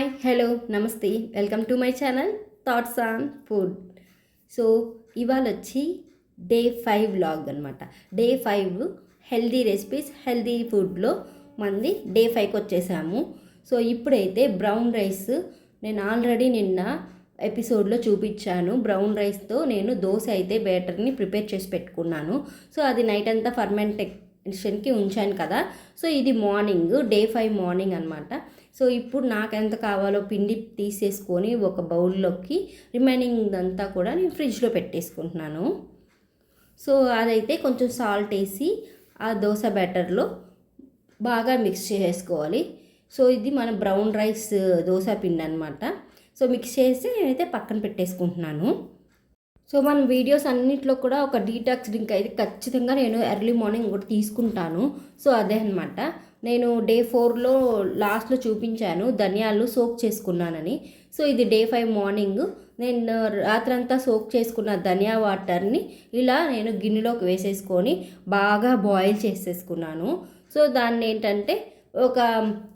Hi hello namaste. Welcome to my channel thoughts on food so ఇవాళ వచ్చి day five vlog అనమాట day five healthy recipes healthy ఫుడ్లో మంది day ఫైవ్కి వచ్చేసాము. సో ఇప్పుడైతే బ్రౌన్ రైస్ నేను ఆల్రెడీ నిన్న ఎపిసోడ్లో చూపించాను. బ్రౌన్ రైస్తో నేను దోశ అయితే బ్యాటర్ని ప్రిపేర్ చేసి పెట్టుకున్నాను. సో అది నైట్ అంతా ఫర్మెంటేషన్కి ఉంచాను కదా. సో ఇది మార్నింగ్ డే ఫైవ్ మార్నింగ్ అనమాట సో ఇప్పుడు నాకు ఎంత కావాలో పిండి తీసేసుకొని ఒక బౌల్లోకి రిమైనింగ్ అంతా కూడా నేను ఫ్రిడ్జ్లో పెట్టేసుకుంటున్నాను. సో అదైతే కొంచెం సాల్ట్ వేసి ఆ దోశ బ్యాటర్లో బాగా మిక్స్ చేసుకోవాలి సో ఇది మన బ్రౌన్ రైస్ దోశ పిండి అనమాట సో మిక్స్ చేసి నేనైతే పక్కన పెట్టేసుకుంటున్నాను. సో మన వీడియోస్ అన్నిట్లో కూడా ఒక డీటాక్స్ డ్రింక్ అయితే ఖచ్చితంగా నేను ఎర్లీ మార్నింగ్ ఒకటి తీసుకుంటాను. సో అదే అనమాట నేను డే ఫోర్లో లాస్ట్లో చూపించాను. ధనియాలు సోక్ చేసుకున్నానని. సో ఇది డే ఫైవ్ మార్నింగ్ నేను రాత్రంతా సోక్ చేసుకున్న ధనియా వాటర్ని ఇలా నేను గిన్నెలోకి వేసేసుకొని బాగా బాయిల్ చేసేసుకున్నాను. సో దాన్ని ఏంటంటే ఒక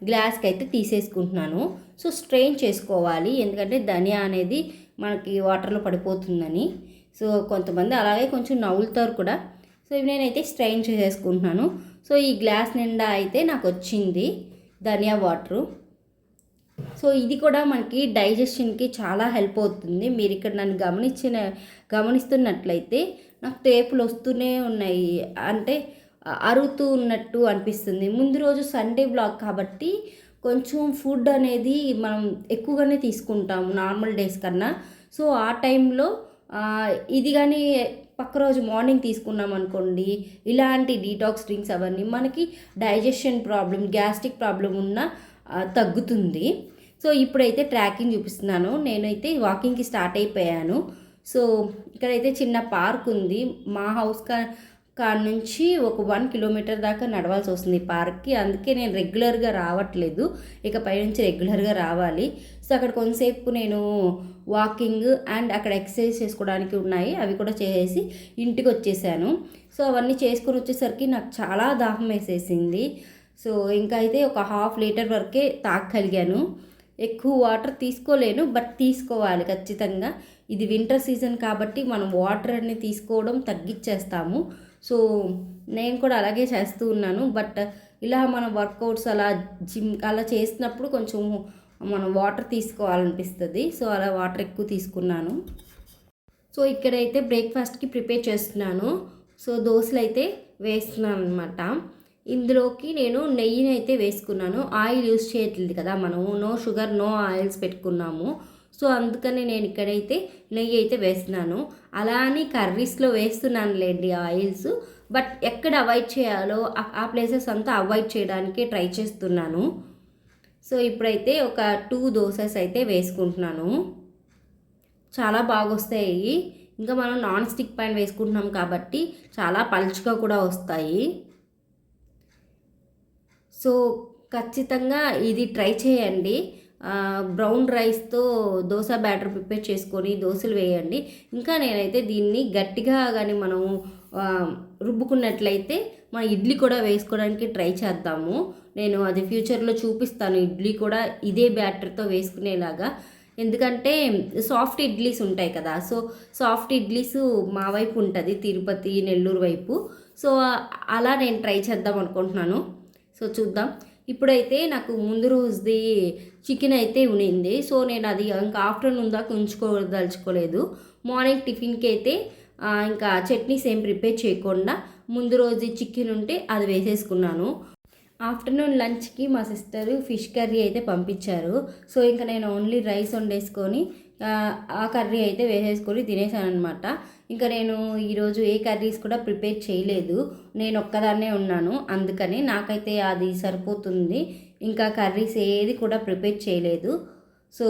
గ్లాస్కి అయితే తీసేసుకుంటున్నాను. సో స్ట్రెయిన్ చేసుకోవాలి. ఎందుకంటే ధనియా అనేది మనకి వాటర్లో పడిపోతుందని. సో కొంతమంది అలాగే కొంచెం నవ్వులుతారు కూడా. సో ఇవి నేనైతే స్ట్రెయిన్ చేసేసుకుంటున్నాను. సో ఈ గ్లాస్ నిండా అయితే నాకు వచ్చింది ధనియా వాటరు. సో ఇది కూడా మనకి డైజెషన్కి చాలా హెల్ప్ అవుతుంది. మీరు ఇక్కడ నన్ను గమనించిన గమనిస్తున్నట్లయితే నాకు టేపులు వస్తూనే ఉన్నాయి. అంటే అరుగుతూ ఉన్నట్టు అనిపిస్తుంది. ముందు రోజు సండే బ్లాగ్ కాబట్టి కొంచెం ఫుడ్ అనేది మనం ఎక్కువగానే తీసుకుంటాము నార్మల్ డేస్ కన్నా. సో ఆ టైంలో ఇది కానీ పక్క రోజు మార్నింగ్ తీసుకున్నాం అనుకోండి ఇలాంటి డీటాక్స్ డ్రింక్స్ అవన్నీ మనకి డైజెషన్ ప్రాబ్లం గ్యాస్ట్రిక్ ప్రాబ్లం ఉన్న తగ్గుతుంది. సో ఇప్పుడైతే ట్రాకింగ్ చూపిస్తున్నాను. నేనైతే వాకింగ్కి స్టార్ట్ అయిపోయాను. సో ఇక్కడైతే చిన్న పార్క్ ఉంది. మా హౌస్ కా కాడ నుంచి ఒక వన్ కిలోమీటర్ దాకా నడవాల్సి వస్తుంది పార్క్కి. అందుకే నేను రెగ్యులర్గా రావట్లేదు. ఇక పైనుంచి రెగ్యులర్గా రావాలి. సో అక్కడ కొంతసేపు నేను వాకింగ్ అండ్ అక్కడ ఎక్సర్సైజ్ చేసుకోవడానికి ఉన్నాయి. అవి కూడా చేసేసి ఇంటికి వచ్చేసాను. సో అవన్నీ చేసుకొని వచ్చేసరికి నాకు చాలా దాహం వేసేసింది. సో ఇంకా అయితే ఒక హాఫ్ లీటర్ వరకే తాగగలిగాను. ఎక్కువ వాటర్ తీసుకోలేను బట్ తీసుకోవాలి ఖచ్చితంగా. ఇది వింటర్ సీజన్ కాబట్టి మనం వాటర్ అన్ని తీసుకోవడం తగ్గించేస్తాము సో నేను కూడా అలాగే చేస్తూ ఉన్నాను. బట్ ఇలా మన వర్కౌట్స్ అలా జిమ్ అలా చేసినప్పుడు కొంచెం మనం వాటర్ తీసుకోవాలనిపిస్తుంది. సో అలా వాటర్ ఎక్కువ తీసుకున్నాను. సో ఇక్కడైతే బ్రేక్ఫాస్ట్కి ప్రిపేర్ చేస్తున్నాను. సో దోశలు అయితే వేస్తున్నాను అనమాట ఇందులోకి నేను నెయ్యిని అయితే వేసుకున్నాను. ఆయిల్ యూస్ చేయట్లేదు కదా మనము నో షుగర్ నో ఆయిల్స్ పెట్టుకున్నాము. సో అందుకని నేను ఇక్కడైతే నెయ్యి అయితే వేస్తున్నాను. అలా అని కర్రీస్లో వేస్తున్నాను లేండి ఆయిల్స్. బట్ ఎక్కడ అవాయిడ్ చేయాలో ఆ ప్లేసెస్ అంతా అవాయిడ్ చేయడానికి ట్రై చేస్తున్నాను. సో ఇప్పుడైతే ఒక టూ దోసెస్ అయితే వేసుకుంటున్నాను. చాలా బాగా వస్తాయి ఇంకా మనం నాన్ స్టిక్ పైన వేసుకుంటున్నాం కాబట్టి చాలా పలుచగా కూడా వస్తాయి. సో ఖచ్చితంగా ఇది ట్రై చేయండి. బ్రౌన్ రైస్తో దోశ బ్యాటర్ ప్రిపేర్ చేసుకొని దోశలు వేయండి. ఇంకా నేనైతే దీన్ని గట్టిగా కానీ మనం రుబ్బుకున్నట్లయితే మన ఇడ్లీ కూడా వేసుకోవడానికి ట్రై చేద్దాము. నేను అది ఫ్యూచర్లో చూపిస్తాను. ఇడ్లీ కూడా ఇదే బ్యాటర్తో వేసుకునేలాగా. ఎందుకంటే సాఫ్ట్ ఇడ్లీస్ ఉంటాయి కదా. సో సాఫ్ట్ ఇడ్లీస్ మా వైపు ఉంటుంది తిరుపతి నెల్లూరు వైపు. సో అలా నేను ట్రై చేద్దాం అనుకుంటున్నాను. సో చూద్దాం. ఇప్పుడైతే నాకు ముందు రోజుది చికెన్ అయితే ఉనింది సో నేను అది ఇంకా ఆఫ్టర్నూన్ దాకా ఉంచుకోదలుచుకోలేదు. మార్నింగ్ టిఫిన్కి అయితే ఇంకా చట్నీస్ ఏం ప్రిపేర్ చేయకుండా ముందు రోజు చికెన్ ఉంటే అది వేసేసుకున్నాను. ఆఫ్టర్నూన్ లంచ్కి మా సిస్టర్ ఫిష్ కర్రీ అయితే పంపించారు. సో ఇంకా నేను ఓన్లీ రైస్ వండేసుకొని ఆ కర్రీ అయితే వేసేసుకొని తినేసాను అనమాట ఇంకా నేను ఈరోజు ఏ కర్రీస్ కూడా ప్రిపేర్ చేయలేదు. నేను ఒక్కదాన్నే ఉన్నాను. అందుకని నాకైతే అది సరిపోతుంది. ఇంకా కర్రీస్ ఏది కూడా ప్రిపేర్ చేయలేదు. సో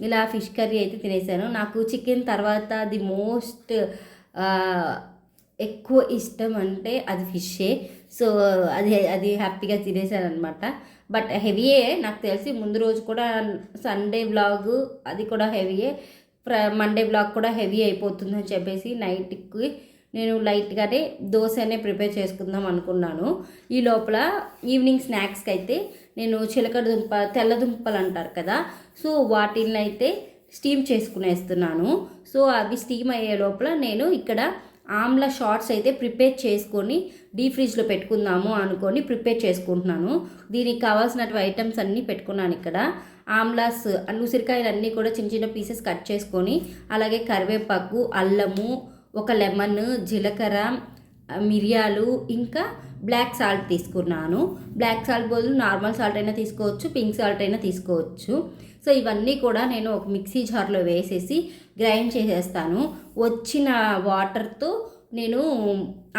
ఇలా ఫిష్ కర్రీ అయితే తినేసాను. నాకు చికెన్ తర్వాత ది మోస్ట్ ఎక్కువ ఇష్టం అంటే అది ఫిషే. సో అది అది హ్యాపీగా తినేసాను అనమాట బట్ హెవీయే నాకు తెలిసి ముందు రోజు కూడా సండే బ్లాగ్ అది కూడా హెవీయే. మండే బ్లాగ్ కూడా హెవీ అయిపోతుందని చెప్పేసి నైట్కి నేను లైట్గానే దోశనే ప్రిపేర్ చేసుకుందాం అనుకున్నాను. ఈ లోపల ఈవినింగ్ స్నాక్స్కి అయితే నేను చిలకడ దుంప తెల్ల దుంపలు అంటారు కదా సో వాటిని అయితే స్టీమ్ చేసుకునేస్తున్నాను. సో అవి స్టీమ్ అయ్యే లోపల నేను ఇక్కడ ఆమ్లా షార్ట్స్ అయితే ప్రిపేర్ చేసుకొని డీ ఫ్రిడ్జ్లో పెట్టుకుందాము అనుకొని ప్రిపేర్ చేసుకుంటున్నాను. దీనికి కావాల్సినటువంటి ఐటమ్స్ అన్నీ పెట్టుకున్నాను ఇక్కడ. ఆమ్లాస్ ఉసిరికాయలు అన్నీ కూడా చిన్న చిన్న పీసెస్ కట్ చేసుకొని అలాగే కరివేపాకు అల్లము ఒక లెమన్ జీలకర్ర మిరియాలు ఇంకా బ్లాక్ సాల్ట్ తీసుకున్నాను. బ్లాక్ సాల్ట్ బదులు నార్మల్ సాల్ట్ అయినా తీసుకోవచ్చు పింక్ సాల్ట్ అయినా తీసుకోవచ్చు. సో ఇవన్నీ కూడా నేను ఒక మిక్సీ జార్లో వేసేసి గ్రైండ్ చేసేస్తాను. వచ్చిన వాటర్తో నేను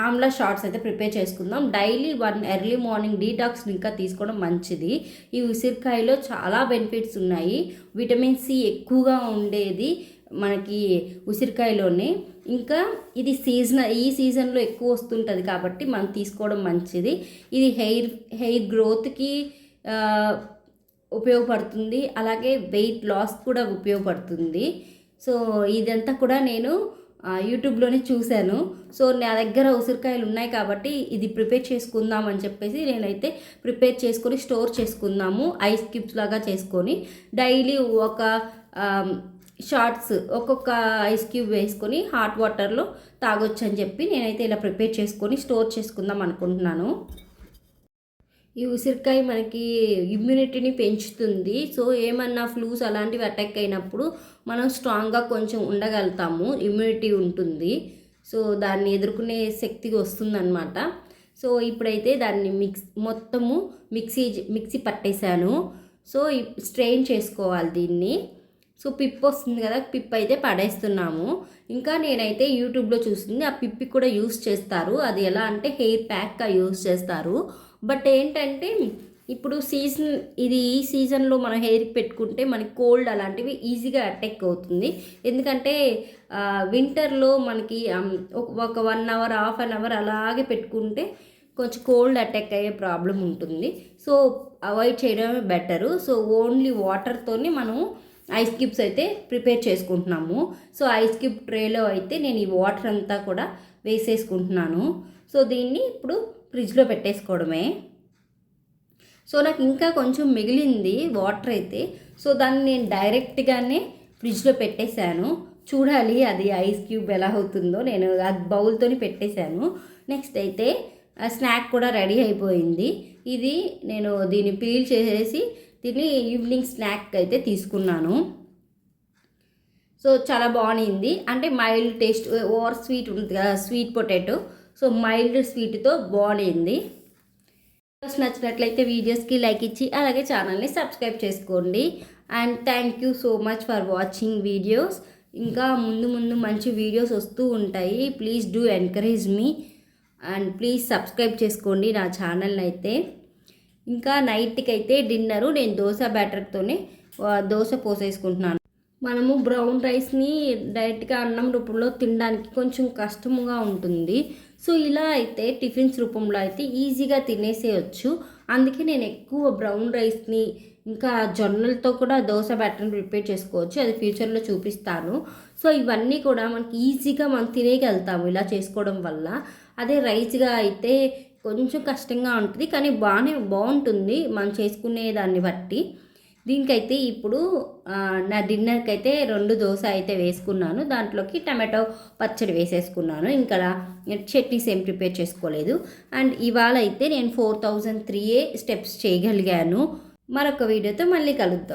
ఆమ్లా షార్ట్స్ అయితే ప్రిపేర్ చేసుకుందాం. Daily one early morning detox ఇంకా తీసుకోవడం మంచిది. ఈ ఉసిరికాయలో చాలా బెనిఫిట్స్ ఉన్నాయి. విటమిన్ సి ఎక్కువగా ఉండేది మనకి ఉసిరికాయలోనే. ఇంకా ఇది సీజన్ ఈ సీజన్లో ఎక్కువ వస్తుంటుంది కాబట్టి మనం తీసుకోవడం మంచిది. ఇది హెయిర్ హెయిర్ గ్రోత్కి ఉపయోగపడుతుంది. అలాగే వెయిట్ లాస్ కూడా ఉపయోగపడుతుంది. సో ఇదంతా కూడా నేను యూట్యూబ్లోనే చూశాను. సో నా దగ్గర ఉసిరికాయలు ఉన్నాయి కాబట్టి ఇది ప్రిపేర్ చేసుకుందాం అని చెప్పేసి నేనైతే ప్రిపేర్ చేసుకొని స్టోర్ చేసుకుందాము. ఐస్ క్యూబ్స్ లాగా చేసుకొని డైలీ ఒక షార్ట్స్ ఒక్కొక్క ఐస్ క్యూబ్ వేసుకొని హాట్ వాటర్లో తాగొచ్చు అని చెప్పి నేనైతే ఇలా ప్రిపేర్ చేసుకొని స్టోర్ చేసుకుందాం అనుకుంటున్నాను. ఈ ఉసిరికాయ మనకి ఇమ్యూనిటీని పెంచుతుంది. సో ఏమన్నా ఫ్లూస్ అలాంటివి అటాక్ అయినప్పుడు మనం స్ట్రాంగ్గా కొంచెం ఉండగలుగుతాము. ఇమ్యూనిటీ ఉంటుంది. సో దాన్ని ఎదుర్కొనే శక్తి వస్తుందన్నమాట. సో ఇప్పుడైతే దాన్ని మిక్స్ మొత్తము మిక్సీ మిక్సీ పట్టేశాను. సో స్ట్రెయిన్ చేసుకోవాలి దీన్ని. సో పిప్ వస్తుంది కదా పిప్ అయితే పడేస్తున్నాము. ఇంకా నేనైతే యూట్యూబ్లో చూస్తుంది ఆ పిప్పి కూడా యూస్ చేస్తారు. అది ఎలా అంటే హెయిర్ ప్యాక్గా యూస్ చేస్తారు. బట్ ఏంటంటే ఇప్పుడు సీజన్ ఇది ఈ సీజన్లో మనం హెయిర్కి పెట్టుకుంటే మనకి కోల్డ్ అలాంటివి ఈజీగా అటాక్ అవుతుంది. ఎందుకంటే వింటర్లో మనకి ఒక one hour half an hour అలాగే పెట్టుకుంటే కొంచెం కోల్డ్ అటాక్ అయ్యే ప్రాబ్లం ఉంటుంది. సో అవాయిడ్ చేయడమే బెటరు. సో ఓన్లీ వాటర్తోనే మనం ఐస్ క్యూబ్స్ అయితే ప్రిపేర్ చేసుకుంటున్నాము. సో ఐస్ క్యూబ్ ట్రేలో అయితే నేను ఈ వాటర్ అంతా కూడా వేసేసుకుంటున్నాను. సో దీన్ని ఇప్పుడు ఫ్రిడ్జ్లో పెట్టేసుకోవడమే. సో నాకు ఇంకా కొంచెం మిగిలింది వాటర్ అయితే. సో దాన్ని నేను డైరెక్ట్గానే ఫ్రిడ్జ్లో పెట్టేశాను. చూడాలి అది ఐస్ క్యూబ్ ఎలా అవుతుందో. నేను అది బౌల్తో పెట్టేశాను. నెక్స్ట్ అయితే స్నాక్ కూడా రెడీ అయిపోయింది. ఇది నేను దీన్ని పీల్ చేసేసి దీన్ని ఈవినింగ్ స్నాక్ అయితే తీసుకున్నాను. సో చాలా బాగుంది. అంటే మైల్డ్ టేస్ట్ ఓవర్ స్వీట్ ఉంటుంది కదా స్వీట్ పొటాటో. సో మైల్డ్ స్వీట్తో బాగుంది నచ్చినట్లయితే వీడియోస్కి లైక్ ఇచ్చి అలాగే ఛానల్ని సబ్స్క్రైబ్ చేసుకోండి. And thank you so much for watching videos. ఇంకా ముందు ముందు మంచి వీడియోస్ వస్తూ ఉంటాయి. Please do encourage me and please subscribe చేసుకోండి నా ఛానల్ని అయితే. ఇంకా నైట్కి అయితే డిన్నరు. నేను దోశ బ్యాటర్తోనే దోశ పోసేసుకుంటున్నాను. మనము బ్రౌన్ రైస్ని డైరెక్ట్గా అన్నం రూపంలో తినడానికి కొంచెం కష్టముగా ఉంటుంది. సో ఇలా అయితే టిఫిన్స్ రూపంలో అయితే ఈజీగా తినేసేయచ్చు. అందుకే నేను ఎక్కువ బ్రౌన్ రైస్ని ఇంకా జొన్నలతో కూడా దోశ బ్యాటర్ని ప్రిపేర్ చేసుకోవచ్చు. అది ఫ్యూచర్లో చూపిస్తాను. సో ఇవన్నీ కూడా మనకి ఈజీగా మనం తినేయగలుగుతాము ఇలా చేసుకోవడం వల్ల. అదే రైస్గా అయితే కొంచెం కష్టంగా ఉంటుంది కానీ బాగానే బాగుంటుంది మనం చేసుకునే దాన్ని బట్టి. దీనికైతే ఇప్పుడు నా డిన్నర్కి అయితే రెండు దోశ అయితే వేసుకున్నాను. దాంట్లోకి టమాటో పచ్చడి వేసేసుకున్నాను. ఇంకా చట్నీస్ ఏం ప్రిపేర్ చేసుకోలేదు. అండ్ ఇవాళ అయితే నేను ఫోర్ థౌజండ్ త్రీ స్టెప్స్ చేయగలిగాను. మరొక వీడియోతో మళ్ళీ కలుద్దాం.